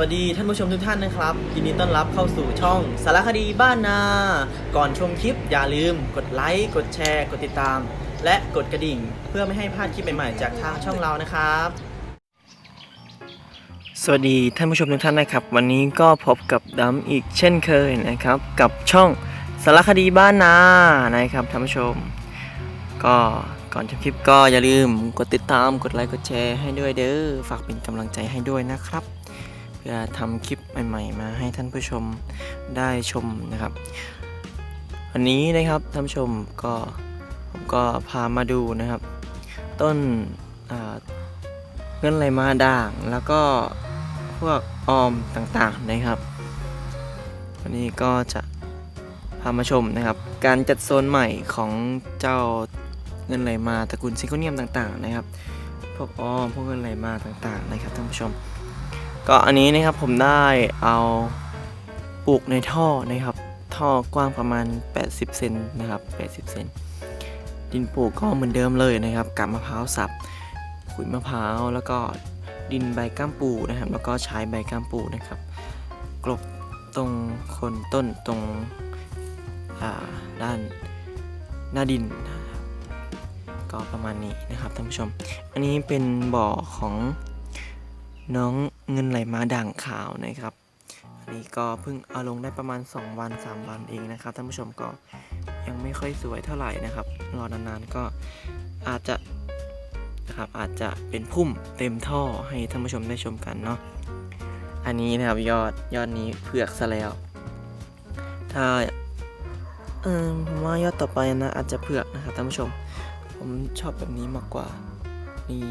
วัสดีท่านผู้ชมทุกท่านนะครับยินดีต้อนรับเข้าสู่ช่องสารคดีบ้านนา ก่อนชมคลิปอย่าลืม กดไลค์กดแชร์ กดติดตาม และกดกระดิ่ง เพื่อไม่ให้พลาดคลิปใหม่ๆจากทางช่องเรานะครับ สวัสดีท่านผู้ชมทุกท่านนะครับ วันนี้ก็พบกับดำอีกเช่นเคยนะครับ กับช่องสารคดีบ้านนานะครับท่านผู้ชม ก็ก่อนชมคลิปก็อย่าลืมกดติดตามกดไลค์กดแชร์ให้ด้วยเด้อฝากเป็นกำลังใจให้ด้วยนะครับ พื่อทำคลิปใหม่ ๆ มาให้ท่านผู้ชมได้ชมนะครับ วันนี้นะครับท่านผู้ชมก็ผมก็พามาดูนะครับ ต้นเงินไหลมาด่าง แล้วก็พวกออมต่างๆนะครับ วันนี้ก็จะพามาชมนะครับ การจัดโซนใหม่ของเจ้าเงินไหลมาตระกูลซิงโคเนียมต่างๆนะครับ พวกออมพวกเงินไหลมาต่างๆนะครับท่านผู้ชม ก็อันนี้นะครับผมได้เอาปลูกในท่อนะครับ ท่อกว้างประมาณ 80 เซนนะครับ 80 เซนดินปลูกก็เหมือนเดิมเลยนะครับกับมะพร้าวสับขุยมะพร้าวแล้วก็ดินใบก้ามปูนะครับ แล้วก็ใช้ใบก้ามปูนะครับ กลบตรงโคนต้นตรงด้านหน้าดินนะครับก็ประมาณนี้นะครับท่านผู้ชม อันนี้เป็นบ่อของ น้องเงินไหลมาด่างขาวนะครับอันนี้ก็เพิ่งเอาลงได้ประมาณ 2 วัน 3 วันเองนะครับท่านผู้ชมก็ยังไม่ค่อยสวยเท่าไหร่นะครับรอนานๆก็อาจจะนะครับอาจจะเป็นพุ่มเต็มท่อให้ท่านผู้ชมได้ชมกันเนาะอันนี้นะครับยอดยอดนี้เผือกซะแล้ว ถ้าเออผมว่ายอดต่อไปนะอาจจะเผือกนะครับท่านผู้ชม ผมชอบแบบนี้มากกว่านี่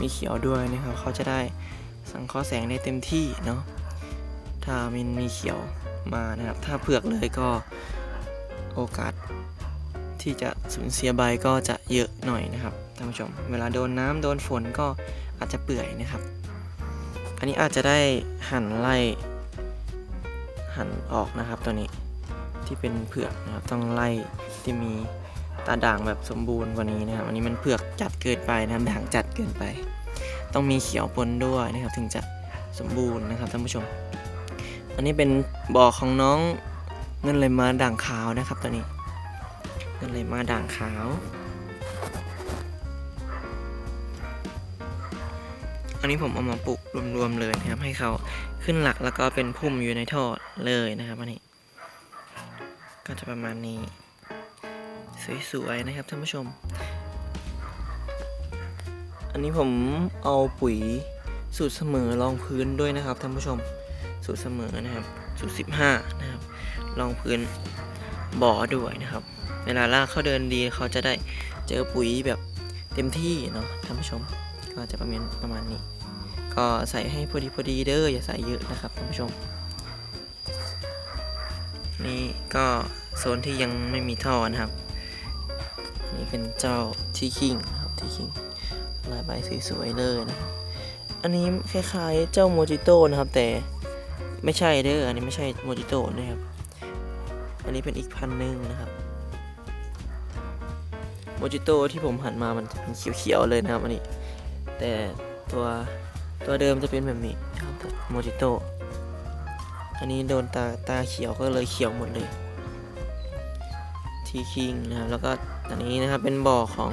มีเขียวด้วยนะครับเขาจะได้สังเคราะห์แสงได้เต็มที่เนาะถ้ามันมีเขียวมานะครับ ถ้าเผือกเลยก็โอกาสที่จะสูญเสียใบก็จะเยอะหน่อยนะครับท่านผู้ชม เวลาโดนน้ำโดนฝนก็อาจจะเปื่อยนะครับ อันนี้อาจจะได้หั่นไล่หั่นออกนะครับตัวนี้ที่เป็นเผือกนะครับต้องไล่ที่มี ตาด่างแบบสมบูรณ์กว่านี้นะครับ อันนี้มันเผือกจัดเกินไปนะครับด่างจัดเกินไป ต้องมีเขียวปนด้วยนะครับ ถึงจะสมบูรณ์นะครับท่านผู้ชม อันนี้เป็นบ่อของน้องเงินเลยมาด่างขาวนะครับตัวนี้ เงินเลยมาด่างขาว อันนี้ผมเอามาปลูกรวมๆเลยนะครับ ให้เขาขึ้นหลักแล้วก็เป็นพุ่มอยู่ในท่อเลยนะครับอันนี้ ก็จะประมาณนี้ สวยๆนะครับท่านผู้ชม อันนี้ผมเอาปุ๋ยสูตรเสมอรองพื้นด้วยนะครับท่านผู้ชม สูตรเสมอนะครับ สูตร 15 นะครับรองพื้นบ่อด้วยนะครับ เวลาลากเขาเดินดีเขาจะได้เจอปุ๋ยแบบเต็มที่เนาะท่านผู้ชม ก็จะประมาณประมาณนี้ ก็ใส่ให้พอดีพอดีเด้ออย่าใส่เยอะนะครับท่านผู้ชม นี่ก็โซนที่ยังไม่มีท่อนะครับ เป็นเจ้าทีคิงนะครับทีคิงลายใบสวยๆเลยนะครับอันนี้คล้ายๆเจ้าโมจิโต้นะครับ แต่ไม่ใช่เด้ออันนี้ไม่ใช่โมจิโต้นะครับ อันนี้เป็นอีกพันหนึ่งนะครับโมจิโต้ที่ผมหันมามันจะเป็นเขียวๆเลยนะครับอันนี้ แต่ตัวตัวเดิมจะเป็นแบบนี้ครับโมจิโต้อันนี้โดนตาตาเขียวก็เลยเขียวหมดเลย ทีคิงนะครับแล้วก็อันนี้นะครับเป็นบ่อของ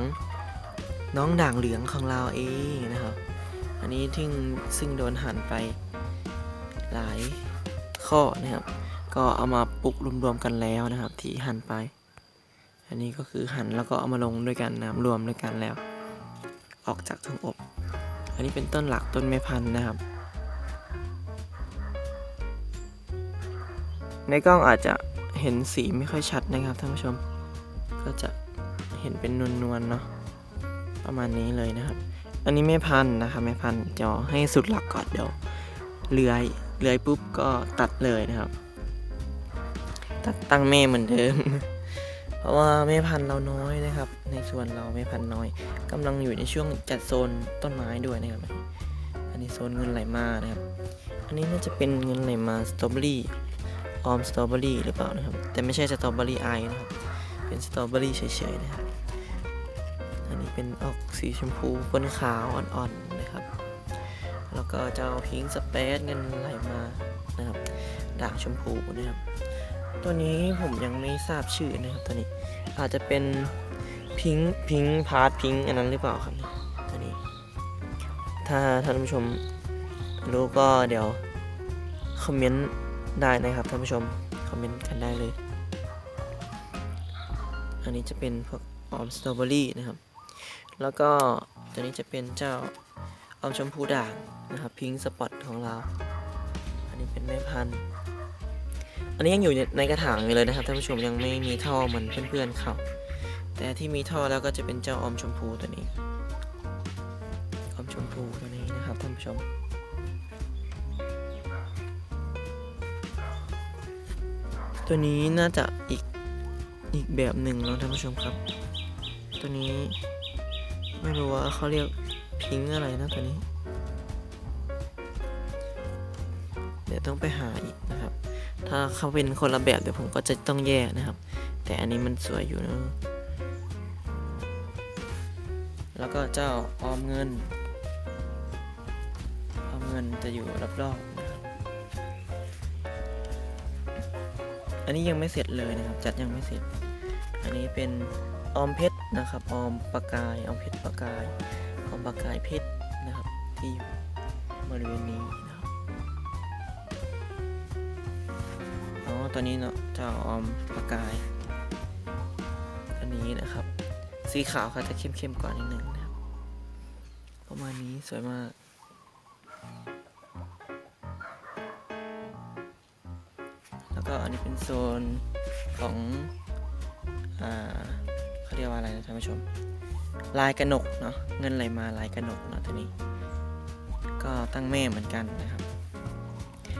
น้องด่างเหลืองของเราเองนะครับ อันนี้ที่งซึ่งโดนหั่นไปหลายข้อนะครับ ก็เอามาปลุกรวมๆกันแล้วนะครับ ที่หั่นไป อันนี้ก็คือหั่นแล้วก็เอามาลงด้วยกันนะรวมด้วยกันแล้ว ออกจากถุงอบ อันนี้เป็นต้นหลักต้นแม่พันธุ์นะครับ ในกล้องอาจจะเห็นสีไม่ค่อยชัดนะครับท่านผู้ชม ก็จะเห็นเป็นนวลๆเนาะประมาณนี้เลยนะครับ อันนี้แม่พันธุ์นะครับแม่พันธุ์จะให้สุดหลักก่อนเดี๋ยวเลื้อยเลื้อยปุ๊บก็ตัดเลยนะครับ ตัดตั้งแม่เหมือนเดิม เพราะว่าแม่พันธุ์เราน้อยนะครับ ในส่วนเราแม่พันธุ์น้อยกำลังอยู่ในช่วงจัดโซนต้นไม้ด้วยนะครับ อันนี้โซนเงินไหลมานะครับ อันนี้น่าจะเป็นเงินไหลมาสตรอเบอรี่ออมสตรอเบอรี่หรือเปล่านะครับ แต่ไม่ใช่สตรอเบอรี่ไอนะครับ เป็นสตรอเบอรี่เฉยๆนะครับ อันนี้เป็นออกสีชมพูปนขาวอ่อนๆนะครับ แล้วก็จะเจ้าพิงค์สเปซเงินไหลมานะครับด่างชมพูนะครับ ตัวนี้ผมยังไม่ทราบชื่อนะครับตัวนี้อาจจะเป็นพิงค์พิงค์พาร์ทพิงค์อันนั้นหรือเปล่าครับตัวนี้ ถ้าท่านผู้ชมรู้ก็เดี๋ยวคอมเมนต์ได้นะครับท่านผู้ชมคอมเมนต์กันได้เลย อันนี้จะเป็นพวกออมสตรอเบอรี่นะครับ แล้วก็ตัวนี้จะเป็นเจ้าออมชมพูด่างนะครับพิงสปอตของเรา อันนี้เป็นแม่พันธุ์ อันนี้ยังอยู่ในกระถางอยู่เลยนะครับท่านผู้ชมยังไม่มีท่อเหมือนเพื่อนๆเขาแต่ที่มีท่อแล้วก็จะเป็นเจ้าออมชมพูตัวนี้ออมชมพูตัวนี้นะครับท่านผู้ชมตัวนี้น่าจะอีก อีกแบบหนึ่งแล้วท่านผู้ชมครับ ตัวนี้ไม่รู้ว่าเขาเรียกพิงอะไรนะตัวนี้ เดี๋ยวต้องไปหาอีกนะครับ ถ้าเขาเป็นคนละแบบเดี๋ยวผมก็จะต้องแยกนะครับ แต่อันนี้มันสวยอยู่นะ แล้วก็เจ้าออมเงิน ออมเงินจะอยู่รอบๆ อันนี้ยังไม่เสร็จเลยนะครับ จัดยังไม่เสร็จ อันนี้เป็นออมเพชรนะครับ ออมปากกาย ออมเพชรปากกาย ออมปากกายเพชรนะครับ ที่อยู่บริเวณนี้นะครับ อ๋อตัวนี้เนาะเจ้าออมปากกาย อันนี้นะครับ สีขาวเขาจะเข้มๆกว่านิดนึงนะครับ ประมาณนี้สวยมาก ก็อันนี้เป็นโซนของอ่าเขาเรียกว่าอะไรนะท่านผู้ชม ลายกระหนกเนาะเงินไหลมาลายกระหนกเนาะตัวนี้ ก็ตั้งแม่เหมือนกันนะครับ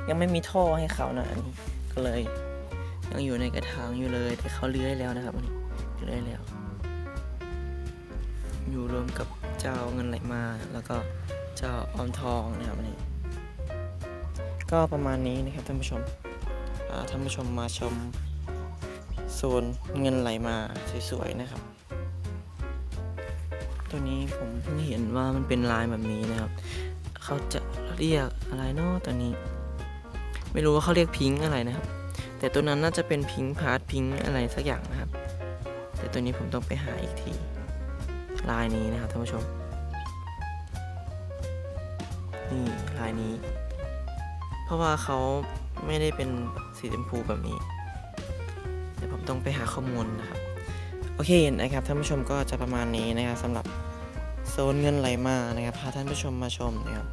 ยังไม่มีท่อให้เขานะอันนี้ก็เลยยังอยู่ในกระถางอยู่เลยแต่เขาเลื้อยแล้วนะครับอันนี้เลื้อยแล้ว อยู่รวมกับเจ้าเงินไหลมาแล้วก็เจ้าออมทองนะครับอันนี้ ก็ประมาณนี้นะครับท่านผู้ชม ท่านผู้ชมมาชมโซนเงินไหลมาสวยๆนะครับ ตัวนี้ผมเพิ่งเห็นว่ามันเป็นลายแบบนี้นะครับ เขาจะเรียกอะไรเนาะตัวนี้ ไม่รู้ว่าเขาเรียกพิงอะไรนะครับ แต่ตัวนั้นน่าจะเป็นพิงพาร์ทพิงอะไรสักอย่างนะครับ แต่ตัวนี้ผมต้องไปหาอีกทีลายนี้นะครับท่านผู้ชม นี่ลายนี้ เพราะว่าเขาไม่ได้เป็น สีชมพูแบบนี้ เดี๋ยวผมต้องไปหาข้อมูลนะครับ โอเคนะครับท่านผู้ชมก็จะประมาณนี้นะครับสำหรับโซนเงินไหลมานะครับพาท่านผู้ชมมาชมนะครับ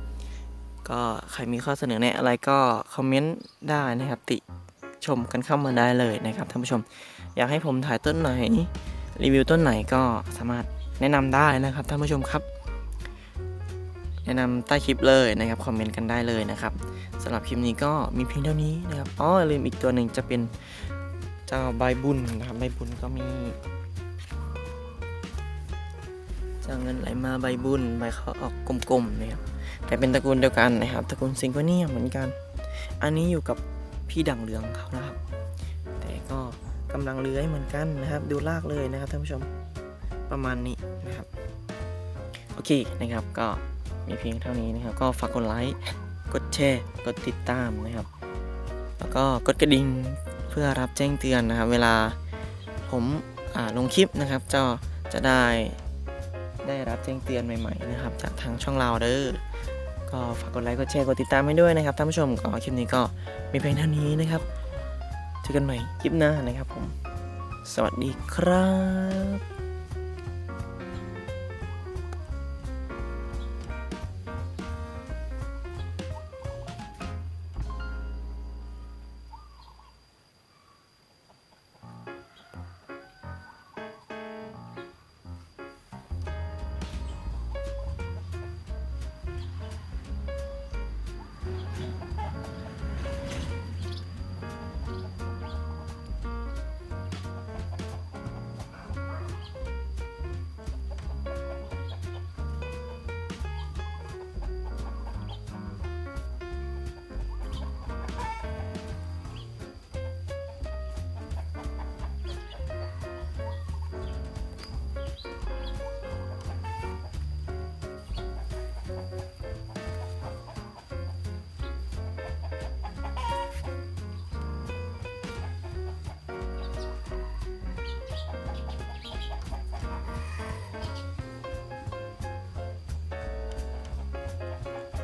ก็ใครมีข้อเสนอแนะอะไรก็คอมเมนต์ได้นะครับ ติชมกันเข้ามาได้เลยนะครับท่านผู้ชม อยากให้ผมถ่ายต้นไหนรีวิวต้นไหนก็สามารถแนะนำได้นะครับท่านผู้ชมครับ แนะนำใต้คลิปเลยนะครับคอมเมนต์กันได้เลยนะครับสำหรับคลิปนี้ก็มีเพียงเท่านี้นะครับอ๋อลืมอีกตัวหนึ่งจะเป็นเจ้าใบบุญนะครับใบบุญก็มีเจ้าเงินไหลมาใบบุญใบเขาออกกลมๆนะครับแต่เป็นตระกูลเดียวกันนะครับตระกูลซิงโกเนียเหมือนกัน อันนี้อยู่กับพี่ดั่งเหลืองเขานะครับ แต่ก็กำลังเลื้อยเหมือนกันนะครับ ดูลากเลยนะครับท่านผู้ชมประมาณนี้นะครับ โอเคนะครับก็ มีเพียงเท่านี้นะครับ ก็ฝากกดไลค์กดแชร์กดติดตามนะครับ แล้วก็กดกระดิ่งเพื่อรับแจ้งเตือนนะครับ เวลาผมาลงคลิปนะครับจะจะได้ได้รับแจ้งเตือนใหม่ๆนะครับ จากทางช่องเราเด้อก็ฝากกดไลค์กดแชร์กดติดตามให้ด้วยนะครับท่านผู้ชมก็คลิปนี้ก็มีเพียงเท่านี้นะครับเจอกันใหม่คลิปหน้านะครับผม สวัสดีครับ